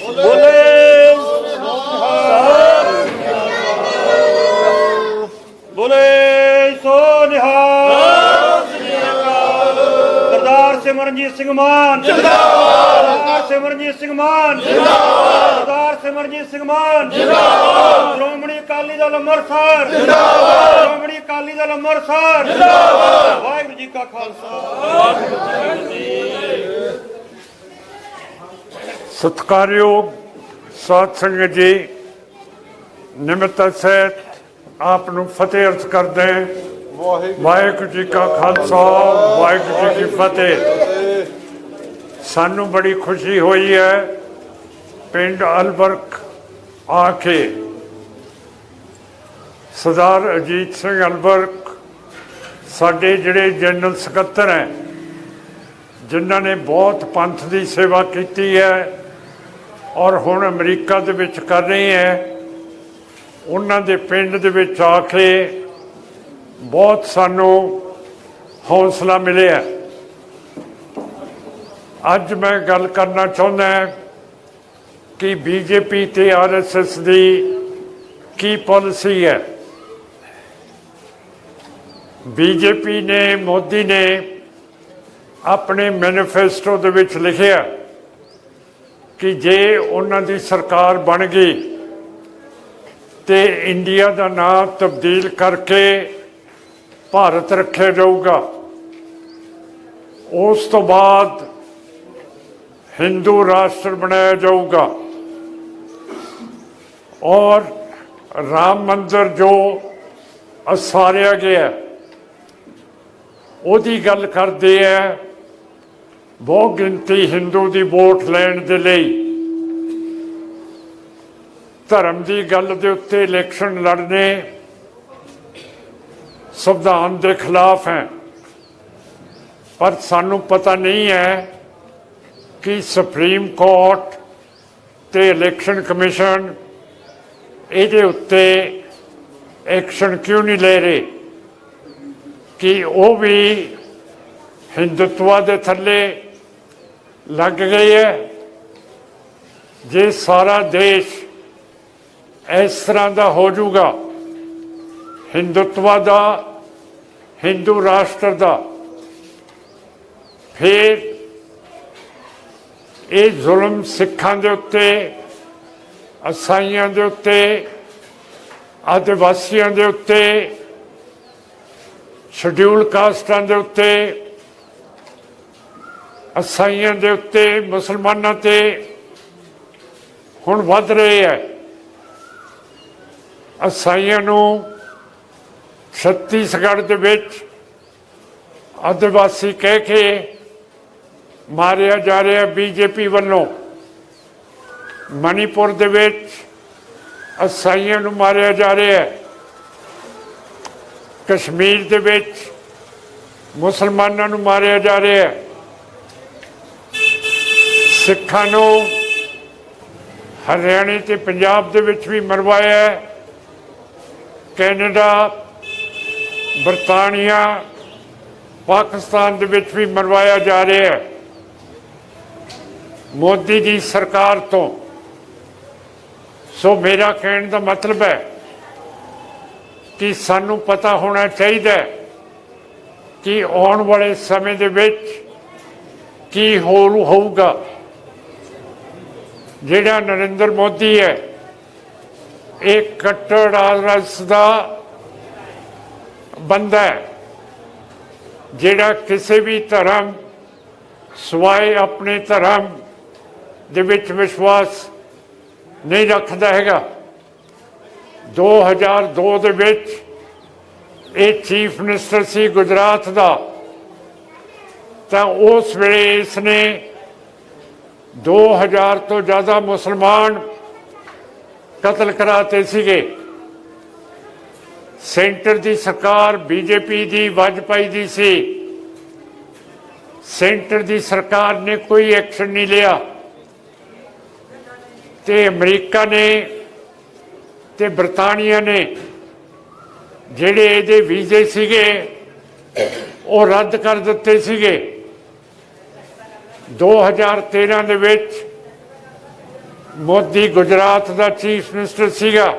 ਬੋਲੇ। ਬੋਲੇ। ਸੋ ਸਰਦਾਰ ਸਿਮਰਨਜੀਤ ਸਿੰਘ ਮਾਨ। ਜਿੰਦਾਬਾਦ ਸਰਦਾਰ ਸਿਮਰਨਜੀਤ ਸਿੰਘ ਮਾਨ। ਜਿੰਦਾਬਾਦ ਸਰਦਾਰ ਸਿਮਰਨਜੀਤ ਸਿੰਘ ਮਾਨ। ਜਿੰਦਾਬਾਦ ਸ਼੍ਰੋਮਣੀ ਅਕਾਲੀ ਦਲ ਅੰਮ੍ਰਿਤਸਰ। ਜਿੰਦਾਬਾਦ ਸ਼੍ਰੋਮਣੀ ਅਕਾਲੀ ਦਲ ਅੰਮ੍ਰਿਤਸਰ। ਜਿੰਦਾਬਾਦ ਵਾਹਿਗੁਰੂ ਜੀ ਕਾ ਖਾਲਸਾ। ਸਤਿਕਾਰਯੋਗ ਸਾਧ ਸੰਗਤ ਜੀ ਨਿਮਿਤ ਸਹਿਤ ਆਪ ਨੂੰ ਫਤਿਹ ਅਰਜ਼ ਕਰਦੇ। ਵਾਹਿਗੁਰੂ ਜੀ ਕਾ ਖਾਲਸਾ ਵਾਹਿਗੁਰੂ ਜੀ ਕੀ ਫਤਿਹ ਸਾਨੂੰ ਬੜੀ ਖੁਸ਼ੀ ਹੋਈ ਹੈ ਪਿੰਡ ਅਲਬਰਕ ਆ ਕੇ ਸਰਦਾਰ ਅਜੀਤ ਸਿੰਘ ਅਲਬਰਕ ਸਾਡੇ ਜਿਹੜੇ ਜਨਰਲ ਸਕੱਤਰ ਹੈ ਜਿਨ੍ਹਾਂ ਨੇ ਬਹੁਤ ਪੰਥ ਦੀ ਸੇਵਾ ਕੀਤੀ ਹੈ ਔਰ ਹੁਣ ਅਮਰੀਕਾ ਦੇ ਵਿੱਚ ਕਰ ਰਹੇ ਹੈ। ਉਹਨਾਂ ਦੇ ਪਿੰਡ ਦੇ ਵਿੱਚ ਆ ਕੇ ਬਹੁਤ ਸਾਨੂੰ ਹੌਸਲਾ ਮਿਲਿਆ। ਅੱਜ ਮੈਂ ਗੱਲ ਕਰਨਾ ਚਾਹੁੰਦਾ ਹਾਂ ਕਿ ਬੀਜੇਪੀ ਤੇ ਆਰਐਸਐਸ ਦੀ ਕੀ ਪਾਲਿਸੀ ਹੈ। ਬੀਜੇਪੀ ਨੇ, ਮੋਦੀ ਨੇ ਆਪਣੇ ਮੈਨੀਫੈਸਟੋ ਦੇ ਵਿੱਚ ਲਿਖਿਆ ਕਿ ਜੇ ਉਹਨਾਂ ਦੀ ਸਰਕਾਰ ਬਣ ਗਈ ਤੇ ਇੰਡੀਆ ਦਾ ਨਾਮ ਤਬਦੀਲ ਕਰਕੇ ਭਾਰਤ ਰੱਖਿਆ ਜਾਊਗਾ, ਉਸ ਤੋਂ ਬਾਅਦ ਹਿੰਦੂ ਰਾਸ਼ਟਰ ਬਣਾਇਆ ਜਾਊਗਾ। ਔਰ ਰਾਮ ਮੰਦਰ ਜੋ ਅਸਾਰਿਆ ਗਿਆ, ਉਹਦੀ ਗੱਲ ਕਰਦੇ ਆ ਬਹੁ ਗਿਣਤੀ ਹਿੰਦੂ ਦੀ ਵੋਟ ਲੈਣ ਦੇ ਲਈ। ਧਰਮ ਦੀ ਗੱਲ ਦੇ ਉੱਤੇ ਇਲੈਕਸ਼ਨ ਲੜਨੇ ਸੰਵਿਧਾਨ ਦੇ ਖਿਲਾਫ ਹੈ। ਪਰ ਸਾਨੂੰ ਪਤਾ ਨਹੀਂ ਹੈ ਕਿ ਸੁਪਰੀਮ ਕੋਰਟ ਤੇ ਇਲੈਕਸ਼ਨ ਕਮਿਸ਼ਨ ਇਹਦੇ ਉੱਤੇ ਐਕਸ਼ਨ ਕਿਉਂ ਨਹੀਂ ਲੈ ਰਹੇ? ਕਿ ਉਹ ਵੀ ਹਿੰਦੁੱਤਵਾ ਦੇ ਥੱਲੇ ਲੱਗ ਗਈ ਹੈ। ਜੇ ਸਾਰਾ ਦੇਸ਼ ਇਸ ਤਰ੍ਹਾਂ ਦਾ ਹੋ ਜਾਊਗਾ, ਹਿੰਦੁੱਤਵਾ ਦਾ, ਹਿੰਦੂ ਰਾਸ਼ਟਰ ਦਾ, ਫਿਰ ਇਹ ਜ਼ੁਲਮ ਸਿੱਖਾਂ ਦੇ ਉੱਤੇ, ਅਸਾਈਆਂ ਦੇ ਉੱਤੇ, ਆਦਿਵਾਸੀਆਂ ਦੇ ਉੱਤੇ ਸ਼ਡਿਊਲ ਕਾਸਟਾਂ ਦੇ ਉੱਤੇ ਅਸਾਈਆਂ ਦੇ ਉੱਤੇ, ਮੁਸਲਮਾਨਾਂ ਤੇ ਹੁਣ ਵੱਧ ਰਹੇ ਹੈ। ਅਸਾਈਆਂ ਨੂੰ ਛੱਤੀਸਗੜ੍ਹ ਦੇ ਵਿੱਚ ਆਦਿਵਾਸੀ ਕਹਿ ਕੇ ਮਾਰਿਆ ਜਾ ਰਿਹਾ ਬੀਜੇਪੀ ਵੱਲੋਂ। ਮਣੀਪੁਰ ਦੇ ਵਿੱਚ ਅਸਾਈਆਂ ਨੂੰ ਮਾਰਿਆ ਜਾ ਰਿਹਾ ਹੈ। ਕਸ਼ਮੀਰ ਦੇ ਵਿੱਚ ਮੁਸਲਮਾਨਾਂ ਨੂੰ ਮਾਰਿਆ ਜਾ ਰਿਹਾ ਹੈ। ਸਿੱਖਾਂ ਨੂੰ ਹਰਿਆਣੇ ਤੇ ਪੰਜਾਬ ਦੇ ਵਿੱਚ ਵੀ ਮਰਵਾਇਆ ਕੈਨੇਡਾ, ਬਰਤਾਨੀਆ, ਪਾਕਿਸਤਾਨ ਦੇ ਵਿੱਚ ਵੀ ਮਰਵਾਇਆ ਜਾ ਰਿਹਾ ਹੈ। ਮੋਦੀ ਦੀ ਸਰਕਾਰ ਤੋਂ। ਸੋ ਮੇਰਾ ਕਹਿਣ ਦਾ ਮਤਲਬ ਹੈ ਕਿ ਸਾਨੂੰ ਪਤਾ ਹੋਣਾ ਚਾਹੀਦਾ ਕਿ ਆਉਣ ਵਾਲੇ ਸਮੇਂ ਦੇ ਵਿੱਚ ਕੀ ਹੋਰ ਹੋਊਗਾ। ਜਿਹੜਾ ਨਰਿੰਦਰ ਮੋਦੀ ਹੈ, ਇਹ ਕੱਟੜ ਆਰਐਸ ਦਾ ਬੰਦਾ ਹੈ, ਜਿਹੜਾ ਕਿਸੇ ਵੀ ਧਰਮ, ਸਵਾਏ ਆਪਣੇ ਧਰਮ ਦੇ ਵਿੱਚ ਵਿਸ਼ਵਾਸ ਨਹੀਂ ਰੱਖਦਾ ਹੈਗਾ। 2002 ਦੇ ਵਿੱਚ ਇਹ ਚੀਫ ਮਿਨਿਸਟਰ ਸੀ ਗੁਜਰਾਤ ਦਾ, ਤਾਂ ਉਸ ਵੇਲੇ ਇਸ ਨੇ 2000 ਤੋਂ ਜ਼ਿਆਦਾ ਮੁਸਲਮਾਨ ਕਤਲ ਕਰਾਤੇ ਸੀਗੇ। ਸੈਂਟਰ ਦੀ ਸਰਕਾਰ ਬੀਜੇਪੀ ਦੀ, ਵਾਜਪਾਈ ਦੀ ਸੀ। ਸੈਂਟਰ ਦੀ ਸਰਕਾਰ ਨੇ ਕੋਈ ਐਕਸ਼ਨ ਨਹੀਂ ਲਿਆ। ਤੇ ਅਮਰੀਕਾ ਨੇ ਤੇ ਬਰਤਾਨੀਆ ਨੇ ਜਿਹੜੇ ਇਹਦੇ ਵੀਜ਼ੇ ਸੀਗੇ, ਉਹ ਰੱਦ ਕਰ ਦਿੱਤੇ ਸੀਗੇ। 2013 ਦੇ ਵਿੱਚ ਮੋਦੀ ਗੁਜਰਾਤ ਦਾ ਚੀਫ ਮਿਨਿਸਟਰ ਸੀਗਾ।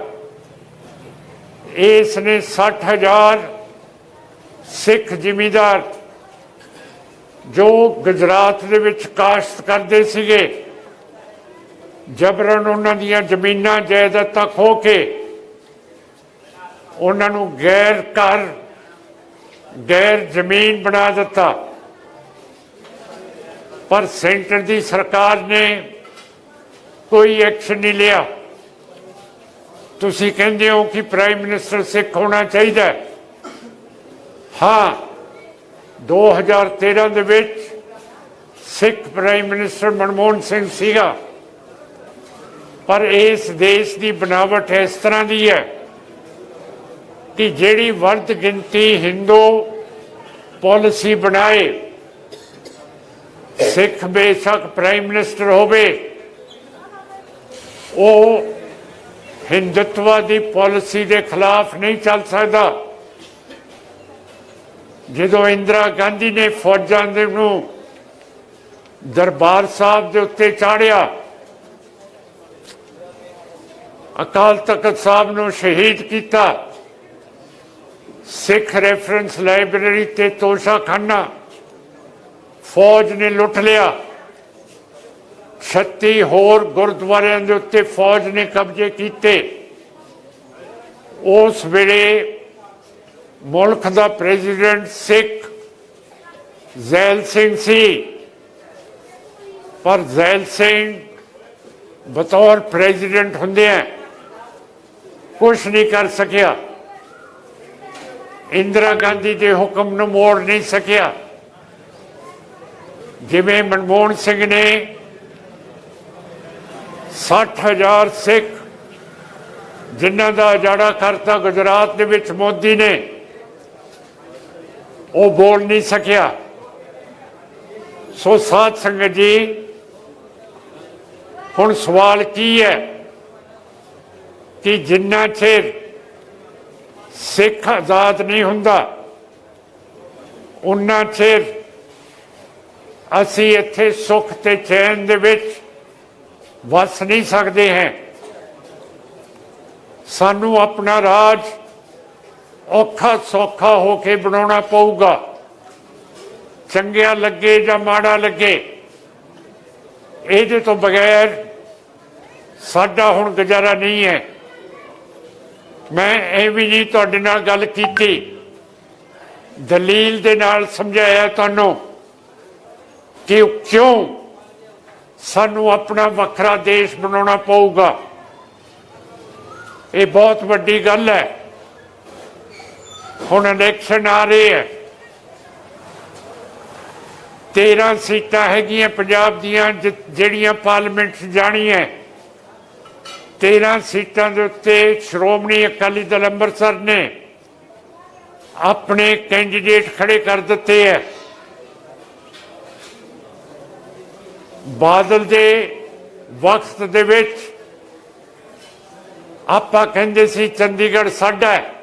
ਇਸ ਨੇ 60000 ਸਿੱਖ ਜ਼ਿਮੀਂਦਾਰ ਜੋ ਗੁਜਰਾਤ ਦੇ ਵਿੱਚ ਕਾਸ਼ਤ ਕਰਦੇ ਸੀਗੇ, ਜਬਰਨ ਉਹਨਾਂ ਦੀਆਂ ਜ਼ਮੀਨਾਂ ਜਾਇਦਾਦਾਂ ਖੋ ਕੇ ਉਹਨਾਂ ਨੂੰ ਗੈਰ ਘਰ, ਗੈਰ ਜ਼ਮੀਨ ਬਣਾ ਦਿੱਤਾ। ਪਰ ਸੈਂਟਰ ਦੀ ਸਰਕਾਰ ਨੇ ਕੋਈ ਐਕਸ਼ਨ ਨਹੀਂ ਲਿਆ ਤੁਸੀਂ ਕਹਿੰਦੇ ਹੋ ਕਿ ਪ੍ਰਾਈਮ ਮਿਨਿਸਟਰ ਸਿੱਖ ਹੋਣਾ ਚਾਹੀਦਾ ਹੈ। ਹਾਂ 2013 ਦੇ ਵਿੱਚ ਸਿੱਖ ਪ੍ਰਾਈਮ ਮਿਨਿਸਟਰ ਮਨਮੋਹਨ ਸਿੰਘ ਸੀਗਾ ਪਰ ਇਸ ਦੇਸ਼ ਦੀ ਬਣਾਵਟ ਇਸ ਤਰ੍ਹਾਂ ਦੀ ਹੈ ਕਿ ਜਿਹੜੀ ਵੱਧ ਗਿਣਤੀ ਹਿੰਦੂ ਪਾਲਿਸੀ ਬਣਾਏ ਸਿੱਖ ਬੇਸ਼ੱਕ ਪ੍ਰਾਈਮ ਮਿਨਿਸਟਰ ਹੋਵੇ, ਉਹ ਹਿੰਦੁੱਤਵਾ ਦੀ ਪਾਲਿਸੀ ਦੇ ਖਿਲਾਫ ਨਹੀਂ ਚੱਲ ਸਕਦਾ। ਜਦੋਂ ਇੰਦਰਾ ਗਾਂਧੀ ਨੇ ਫੌਜਾਂ ਦੇ ਨੂੰ ਦਰਬਾਰ ਸਾਹਿਬ ਦੇ ਉੱਤੇ ਚਾੜਿਆ, ਅਕਾਲ ਤਖਤ ਸਾਹਿਬ ਨੂੰ ਸ਼ਹੀਦ ਕੀਤਾ, ਸਿੱਖ ਰੈਫਰੈਂਸ ਲਾਇਬ੍ਰੇਰੀ ਤੇ ਤੋਸ਼ਾਖਾਨਾ ਫੌਜ ਨੇ ਲੁੱਟ ਲਿਆ। 36 ਹੋਰ ਗੁਰਦੁਆਰਿਆਂ ਦੇ ਉੱਤੇ ਫੌਜ ਨੇ ਕਬਜ਼ੇ ਕੀਤੇ। ਉਸ ਵੇਲੇ ਮੁਲਕ ਦਾ ਪ੍ਰੈਜ਼ੀਡੈਂਟ ਸਿੱਖ ਜ਼ੈਲ ਸਿੰਘ ਸੀ। ਪਰ ਜ਼ੈਲ ਸਿੰਘ ਬਤੌਰ ਪ੍ਰੈਜ਼ੀਡੈਂਟ ਹੁੰਦਿਆਂ ਕੁਝ ਨਹੀਂ ਕਰ ਸਕਿਆ। ਇੰਦਰਾ ਗਾਂਧੀ ਦੇ ਹੁਕਮ ਨੂੰ ਮੋੜ ਨਹੀਂ ਸਕਿਆ। ਜਿਵੇਂ ਮਨਮੋਹਨ ਸਿੰਘ ਨੇ 60000 ਸਿੱਖ ਜਿਨ੍ਹਾਂ ਦਾ ਉਜਾੜਾ ਕਰਤਾ ਗੁਜਰਾਤ ਦੇ ਵਿੱਚ ਮੋਦੀ ਨੇ, ਉਹ ਬੋਲ ਨਹੀਂ ਸਕਿਆ। ਸੋ ਸਾਧ ਸੰਗਤ ਜੀ, ਹੁਣ ਸਵਾਲ ਕੀ ਹੈ ਕਿ ਜਿੰਨਾ ਚਿਰ ਸਿੱਖ ਆਜ਼ਾਦ ਨਹੀਂ ਹੁੰਦਾ, ਉਨਾ ਚਿਰ ਅਸੀਂ ਇੱਥੇ ਸੁੱਖ ਤੇ ਚੈਨ ਦੇ ਵਿੱਚ ਵਸ ਨਹੀਂ ਸਕਦੇ ਹਾਂ। ਸਾਨੂੰ ਆਪਣਾ ਰਾਜ ਔਖਾ ਸੌਖਾ ਹੋ ਕੇ ਬਣਾਉਣਾ ਪਊਗਾ। ਚੰਗਿਆ ਲੱਗੇ ਜਾਂ ਮਾੜਾ ਲੱਗੇ, ਇਹਦੇ ਤੋਂ ਬਗੈਰ ਸਾਡਾ ਹੁਣ ਗੁਜ਼ਾਰਾ ਨਹੀਂ ਹੈ। ਮੈਂ ਇਹ ਵੀ ਨਹੀਂ ਤੁਹਾਡੇ ਨਾਲ ਗੱਲ ਕੀਤੀ। ਦਲੀਲ ਦੇ ਨਾਲ ਸਮਝਾਇਆ ਤੁਹਾਨੂੰ। ਕਿ ਕਿਉਂ? ਸਾਨੂੰ ਆਪਣਾ ਵੱਖਰਾ ਦੇਸ਼ ਬਣਾਉਣਾ ਪਊਗਾ। ਇਹ ਬਹੁਤ ਵੱਡੀ ਗੱਲ ਹੈ। ਹੁਣ ਇਲੈਕਸ਼ਨ ਆ ਰਹੇ ਹੈ। 13 ਸੀਟਾਂ ਹੈਗੀਆਂ ਪੰਜਾਬ ਦੀਆਂ ਜਿਹੜੀਆਂ ਪਾਰਲੀਮੈਂਟ 'ਚ ਜਾਣੀਆਂ 13 ਸੀਟਾਂ ਦੇ ਉੱਤੇ ਸ਼੍ਰੋਮਣੀ ਅਕਾਲੀ ਦਲ ਅੰਮ੍ਰਿਤਸਰ ਨੇ ਆਪਣੇ ਕੈਂਡੀਡੇਟ ਖੜੇ ਕਰ ਦਿੱਤੇ ਹੈ। ਬਾਦਲ ਦੇ ਵਕਤ ਦੇ ਵਿੱਚ ਆਪਾਂ ਕਹਿੰਦੇ ਸੀ ਚੰਡੀਗੜ੍ਹ ਸਾਡਾ ਹੈ।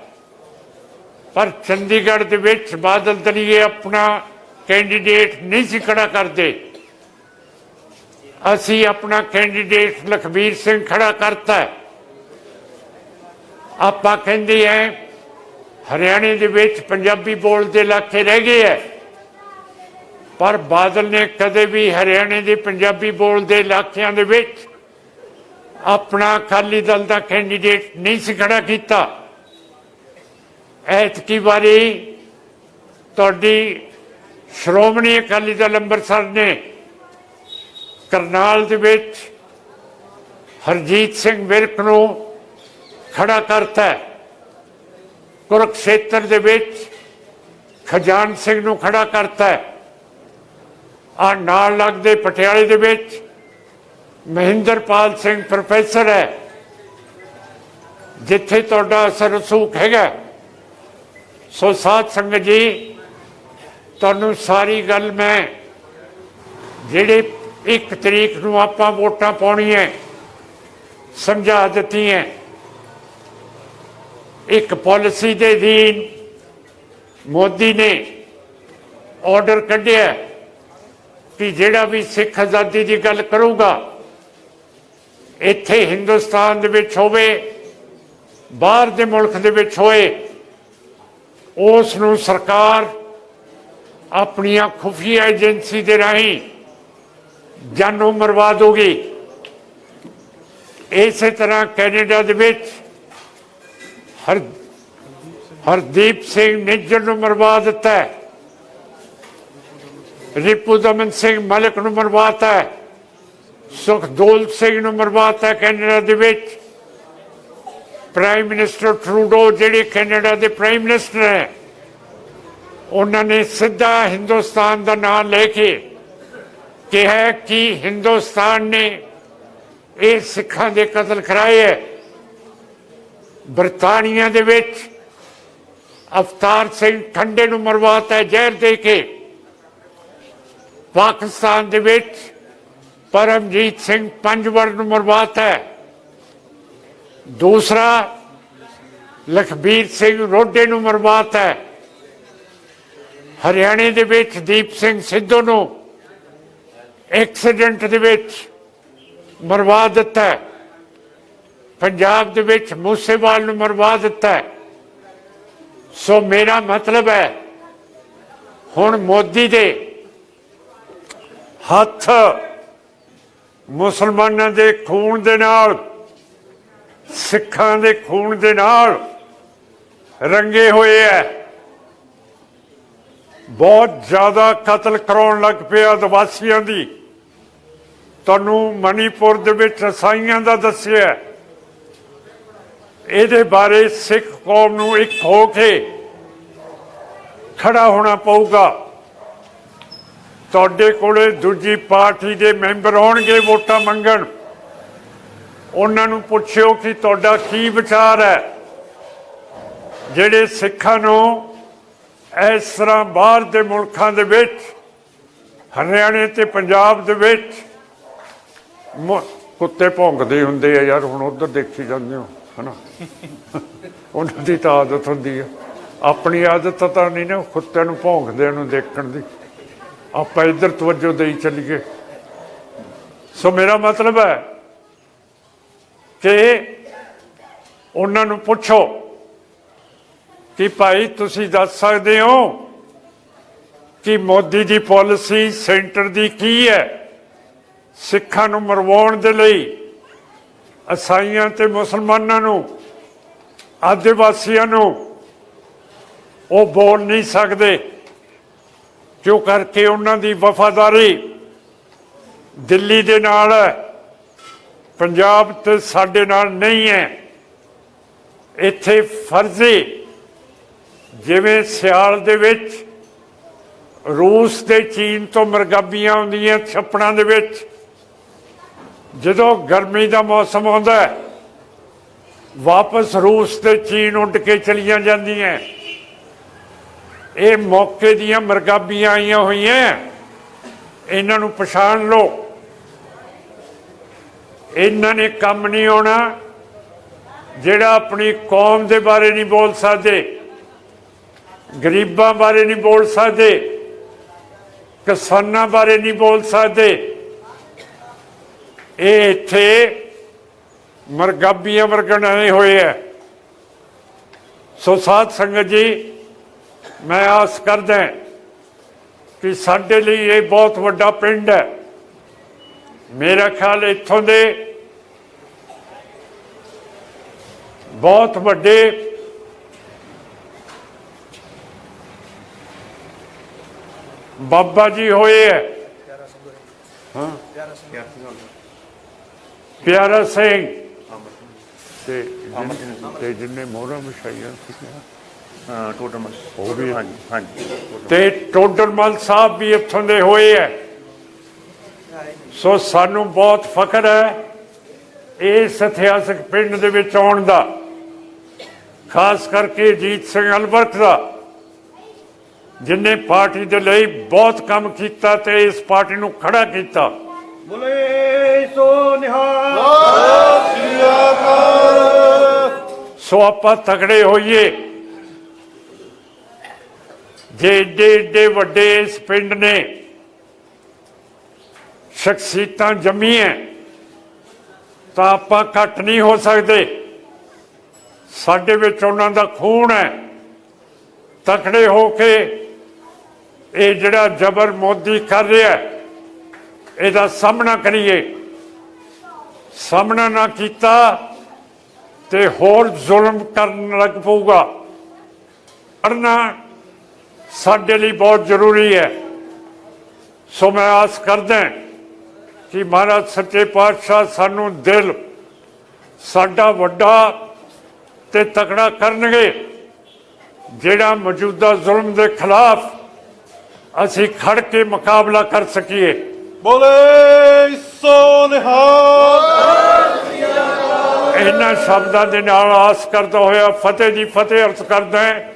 ਪਰ ਚੰਡੀਗੜ੍ਹ ਦੇ ਵਿੱਚ ਬਾਦਲ ਦਲੀਏ ਆਪਣਾ ਕੈਂਡੀਡੇਟ ਨਹੀਂ ਸੀ ਖੜਾ ਕਰਦੇ। ਅਸੀਂ ਆਪਣਾ ਕੈਂਡੀਡੇਟ ਲਖਬੀਰ ਸਿੰਘ ਖੜਾ ਕਰਤਾ ਆਪਾਂ ਕਹਿੰਦੇ ਆ ਹਰਿਆਣੇ ਦੇ ਵਿੱਚ ਪੰਜਾਬੀ ਬੋਲਦੇ ਇਲਾਕੇ ਰਹਿ ਗਏ ਹੈ। ਪਰ ਬਾਦਲ ਨੇ ਕਦੇ ਵੀ ਹਰਿਆਣੇ ਦੇ ਪੰਜਾਬੀ ਬੋਲਦੇ ਇਲਾਕਿਆਂ ਦੇ ਵਿੱਚ ਆਪਣਾ ਅਕਾਲੀ ਦਲ ਦਾ ਕੈਂਡੀਡੇਟ ਨਹੀਂ ਸੀ ਖੜਾ ਕੀਤਾ। ਐਤਕੀ ਵਾਰੀ ਤੁਹਾਡੀ ਸ਼੍ਰੋਮਣੀ ਅਕਾਲੀ ਦਲ ਅੰਮ੍ਰਿਤਸਰ ਨੇ ਕਰਨਾਲ ਦੇ ਵਿੱਚ ਹਰਜੀਤ ਸਿੰਘ ਵਿਰਕ ਨੂੰ ਖੜਾ ਕਰਤਾ ਕੁਰਕਸ਼ੇਤਰ ਦੇ ਵਿੱਚ ਖਜਾਨ ਸਿੰਘ ਨੂੰ ਖੜਾ ਕਰਤਾ ਹੈ। ਆ ਨਾਲ ਲੱਗਦੇ ਪਟਿਆਲੇ ਦੇ ਵਿੱਚ ਮਹਿੰਦਰਪਾਲ ਸਿੰਘ ਪ੍ਰੋਫੈਸਰ ਹੈ, ਜਿੱਥੇ ਤੁਹਾਡਾ ਅਸਰ ਰਸੂਖ ਹੈਗਾ। ਸੋ ਸਾਧ ਸੰਗਤ ਜੀ, ਤੁਹਾਨੂੰ ਸਾਰੀ ਗੱਲ ਮੈਂ ਜਿਹੜੇ ਇੱਕ ਤਰੀਕ ਨੂੰ ਆਪਾਂ ਵੋਟਾਂ ਪਾਉਣੀਆਂ, ਸਮਝਾ ਦਿੱਤੀ ਹੈ ਇੱਕ ਪਾਲਿਸੀ ਦੇ ਅਧੀਨ ਮੋਦੀ ਨੇ ਆਰਡਰ ਕੱਢਿਆ। ਕਿ ਜਿਹੜਾ ਵੀ ਸਿੱਖ ਆਜ਼ਾਦੀ ਦੀ ਗੱਲ ਕਰੂਗਾ, ਇੱਥੇ ਹਿੰਦੁਸਤਾਨ ਦੇ ਵਿੱਚ ਹੋਵੇ, ਬਾਹਰ ਦੇ ਮੁਲਕ ਦੇ ਵਿੱਚ ਹੋਏ, ਉਸ ਨੂੰ ਸਰਕਾਰ ਆਪਣੀਆਂ ਖੁਫੀਆ ਏਜੰਸੀ ਦੇ ਰਾਹੀਂ ਜਾਨੋਂ ਮਰਵਾ ਦੋਗੀ ਇਸੇ ਤਰ੍ਹਾਂ ਕੈਨੇਡਾ ਦੇ ਵਿੱਚ ਹਰ ਹਰਦੀਪ ਸਿੰਘ ਨਿੱਜਰ ਨੂੰ ਮਰਵਾ ਦਿੱਤਾ ਹੈ। ਰਿਪੂ ਦਮਨ ਸਿੰਘ ਮਲਕ ਨੂੰ ਮਰਵਾਤਾ ਹੈ। ਸੁਖਦੋਲ ਸਿੰਘ ਨੂੰ ਮਰਵਾਤਾ ਕੈਨੇਡਾ ਦੇ ਵਿੱਚ। ਪ੍ਰਾਈਮ ਮਿਨਿਸਟਰ ਟਰੂਡੋ ਜਿਹੜੇ ਕੈਨੇਡਾ ਦੇ ਪ੍ਰਾਈਮ ਮਿਨਿਸਟਰ ਹੈ, ਉਹਨਾਂ ਨੇ ਸਿੱਧਾ ਹਿੰਦੁਸਤਾਨ ਦਾ ਨਾਮ ਲੈ ਕੇ ਕਿਹਾ ਕਿ ਹਿੰਦੁਸਤਾਨ ਨੇ ਇਹ ਸਿੱਖਾਂ ਦੇ ਕਤਲ ਕਰਾਏ ਹੈ। ਬਰਤਾਨੀਆ ਦੇ ਵਿੱਚ ਅਵਤਾਰ ਸਿੰਘ ਠੰਡੇ ਨੂੰ ਮਰਵਾਤਾ ਹੈ ਜ਼ਹਿਰ ਦੇ ਕੇ। ਪਾਕਿਸਤਾਨ ਦੇ ਵਿੱਚ ਪਰਮਜੀਤ ਸਿੰਘ ਪੰਜਵੜ ਨੂੰ ਮਰਵਾਤਾ ਹੈ। ਦੂਸਰਾ ਲਖਬੀਰ ਸਿੰਘ ਰੋਡੇ ਨੂੰ ਮਰਵਾਤਾ ਹੈ। ਹਰਿਆਣੇ ਦੇ ਵਿੱਚ ਦੀਪ ਸਿੰਘ ਸਿੱਧੂ ਨੂੰ ਐਕਸੀਡੈਂਟ ਦੇ ਵਿੱਚ ਮਰਵਾ ਦਿੱਤਾ ਪੰਜਾਬ ਦੇ ਵਿੱਚ ਮੂਸੇਵਾਲ ਨੂੰ ਮਰਵਾ ਦਿੱਤਾ ਸੋ ਮੇਰਾ ਮਤਲਬ ਹੈ, ਹੁਣ ਮੋਦੀ ਦੇ ਹੱਥ ਮੁਸਲਮਾਨਾਂ ਦੇ ਖੂਨ ਦੇ ਨਾਲ, ਸਿੱਖਾਂ ਦੇ ਖੂਨ ਦੇ ਨਾਲ ਰੰਗੇ ਹੋਏ ਐ। ਬਹੁਤ ਜ਼ਿਆਦਾ ਕਤਲ ਕਰਾਉਣ ਲੱਗ ਪਿਆ ਆਦਿਵਾਸੀਆਂ ਦੀ। ਤੁਹਾਨੂੰ ਮਣੀਪੁਰ ਦੇ ਵਿੱਚ ਰਸਾਈਆਂ ਦਾ ਦੱਸਿਆ ਇਹਦੇ ਬਾਰੇ ਸਿੱਖ ਕੌਮ ਨੂੰ ਇੱਕ ਹੋ ਕੇ ਖੜਾ ਹੋਣਾ ਪਊਗਾ। ਤੁਹਾਡੇ ਕੋਲੇ ਦੂਜੀ ਪਾਰਟੀ ਦੇ ਮੈਂਬਰ ਹੋਣਗੇ ਵੋਟਾਂ ਮੰਗਣ। ਉਹਨਾਂ ਨੂੰ ਪੁੱਛਿਓ ਕਿ ਤੁਹਾਡਾ ਕੀ ਵਿਚਾਰ ਹੈ। ਜਿਹੜੇ ਸਿੱਖਾਂ ਨੂੰ ਇਸ ਤਰ੍ਹਾਂ ਬਾਹਰ ਦੇ ਮੁਲਕਾਂ ਦੇ ਵਿੱਚ, ਹਰਿਆਣੇ ਤੇ ਪੰਜਾਬ ਦੇ ਵਿੱਚ ਕੁੱਤੇ ਭੌਂਕਦੇ ਹੁੰਦੇ ਆ ਯਾਰ, ਹੁਣ ਉਧਰ ਦੇਖੀ ਜਾਂਦੇ ਹੋ, ਹਨਾ? ਉਹਨਾਂ ਦੀ ਤਾਂ ਆਦਤ ਹੁੰਦੀ ਹੈ ਆਪਣੀ ਆਦਤ ਤਾਂ ਨਹੀਂ ਨਾ ਕੁੱਤੇ ਨੂੰ ਭੌਂਕਦਿਆਂ ਨੂੰ ਦੇਖਣ ਦੀ। ਆਪਾਂ ਇੱਧਰ ਤਵੱਜੋ ਦੇਈ ਚੱਲੀਏ। ਸੋ ਮੇਰਾ ਮਤਲਬ ਹੈ ਕਿ ਉਹਨਾਂ ਨੂੰ ਪੁੱਛੋ ਕਿ ਭਾਈ ਤੁਸੀਂ ਦੱਸ ਸਕਦੇ ਹੋ ਕਿ ਮੋਦੀ ਦੀ ਪਾਲਿਸੀ ਸੈਂਟਰ ਦੀ ਕੀ ਹੈ? ਸਿੱਖਾਂ ਨੂੰ ਮਰਵਾਉਣ ਦੇ ਲਈ ਅਸਾਈਆਂ ਤੇ ਮੁਸਲਮਾਨਾਂ ਨੂੰ, ਆਦਿਵਾਸੀਆਂ ਨੂੰ ਉਹ ਬੋਲ ਨਹੀਂ ਸਕਦੇ। ਕਿਉਂ ਕਰਕੇ ਉਹਨਾਂ ਦੀ ਵਫਾਦਾਰੀ ਦਿੱਲੀ ਦੇ ਨਾਲ ਹੈ, ਪੰਜਾਬ ਤੇ ਸਾਡੇ ਨਾਲ ਨਹੀਂ ਹੈ, ਇੱਥੇ ਫਰਜ਼ੀ ਜਿਵੇਂ ਸਿਆਲ ਦੇ ਵਿੱਚ, ਰੂਸ ਤੇ ਚੀਨ ਤੋਂ ਮਰਗਾਬੀਆਂ ਆਉਂਦੀਆਂ ਛੱਪੜਾਂ ਦੇ ਵਿੱਚ, ਜਦੋਂ ਗਰਮੀ ਦਾ ਮੌਸਮ ਆਉਂਦਾ ਵਾਪਸ ਰੂਸ ਤੇ ਚੀਨ ਉੱਡ ਕੇ ਚਲੀਆਂ ਜਾਂਦੀਆਂ ਇਹ ਮੌਕੇ ਦੀਆਂ ਮਰਗਾਬੀਆਂ ਆਈਆਂ ਹੋਈਆਂ। ਇਹਨਾਂ ਨੂੰ ਪਛਾਣ ਲਓ। ਇਹਨਾਂ ਨੇ ਕੰਮ ਨਹੀਂ ਆਉਣਾ, ਜਿਹੜਾ ਆਪਣੀ ਕੌਮ ਦੇ ਬਾਰੇ ਨਹੀਂ ਬੋਲ ਸਕਦੇ, ਗਰੀਬਾਂ ਬਾਰੇ ਨਹੀਂ ਬੋਲ ਸਕਦੇ, ਕਿਸਾਨਾਂ ਬਾਰੇ ਨਹੀਂ ਬੋਲ ਸਕਦੇ। ਇਹ ਇੱਥੇ ਮਰਗਾਬੀਆਂ ਵਰਗਣ ਆਏ ਹੋਏ ਆ। ਸੋ ਸਾਧ ਸੰਗਤ ਜੀ ਮੈਂ ਆਸ ਕਰਦਾ ਕਿ ਸਾਡੇ ਲਈ ਇਹ ਬਹੁਤ ਵੱਡਾ ਪਿੰਡ ਹੈ। ਮੇਰਾ ਖਿਆਲ ਇੱਥੋਂ ਦੇ ਬਹੁਤ ਵੱਡੇ ਬਾਬਾ ਜੀ ਹੋਏ ਹੈ। ਹਾਂ। ਪਿਆਰਾ ਸਿੰਘ। ਤੇ ਜਿੰਨੇ ਮੋਹਰਾਂ ਵਿਛਾਈਆਂ ਸੀਗੀਆਂ। ਹਾਂ ਮਸ ਉਹ ਵੀ ਹਾਂਜੀ ਹਾਂਜੀ। ਤੇ ਟੋਡਰਮਲ ਸਾਹਿਬ ਵੀ ਇੱਥੋਂ ਦੇ ਹੋਏ ਹੈ ਸੋ ਸਾਨੂੰ ਬਹੁਤ ਫਖਰ ਹੈ ਇਸ ਇਤਿਹਾਸਕ ਪਿੰਡ ਦੇ ਵਿੱਚ ਆਉਣ ਦਾ ਖਾਸ ਕਰਕੇ ਜੀਤ ਸਿੰਘ ਅਲਬਰਟ ਦਾ ਜਿਨੇ ਪਾਰਟੀ ਦੇ ਲਈ ਬਹੁਤ ਕੰਮ ਕੀਤਾ ਤੇ ਇਸ ਪਾਰਟੀ ਨੂੰ ਖੜਾ ਕੀਤਾ। ਬੋਲੇ ਸੋ ਨਿਹਾਲ। ਸੋ ਆਪਾਂ ਤਕੜੇ ਹੋਈਏ। ਜੇ ਏਡੇ ਏਡੇ ਵੱਡੇ ਇਸ ਪਿੰਡ ਨੇ ਸ਼ਖਸੀਅਤਾਂ ਜੰਮੀਆਂ, ਤਾਂ ਆਪਾਂ ਘੱਟ ਨਹੀਂ ਹੋ ਸਕਦੇ। ਸਾਡੇ ਵਿੱਚ ਉਹਨਾਂ ਦਾ ਖੂਨ ਹੈ। ਤਕੜੇ ਹੋ ਕੇ ਇਹ ਜਿਹੜਾ ਜ਼ਬਰ ਮੋਦੀ ਕਰ ਰਿਹਾ, ਇਹਦਾ ਸਾਹਮਣਾ ਕਰੀਏ। ਸਾਹਮਣਾ ਨਾ ਕੀਤਾ ਤੇ ਹੋਰ ਜ਼ੁਲਮ ਕਰਨ ਲੱਗ ਪਊਗਾ। ਅੜਨਾ ਸਾਡੇ ਲਈ ਬਹੁਤ ਜ਼ਰੂਰੀ ਹੈ। ਸੋ ਮੈਂ ਆਸ ਕਰਦਾ ਕਿ ਮਹਾਰਾਜ ਸੱਚੇ ਪਾਤਸ਼ਾਹ ਸਾਨੂੰ ਦਿਲ ਸਾਡਾ ਵੱਡਾ ਤੇ ਤਕੜਾ ਕਰਨਗੇ। ਜਿਹੜਾ ਮੌਜੂਦਾ ਜ਼ੁਲਮ ਦੇ ਖਿਲਾਫ ਅਸੀਂ ਖੜ ਕੇ ਮੁਕਾਬਲਾ ਕਰ ਸਕੀਏ। ਬੋਲੇ ਸੋ ਨਿਹਾਲ। ਇਹਨਾਂ ਸ਼ਬਦਾਂ ਦੇ ਨਾਲ ਆਸ ਕਰਦਾ ਹੋਇਆ ਫਤਿਹ ਦੀ ਫਤਿਹ ਅਰਜ਼ ਕਰਦਾ ਹੈ।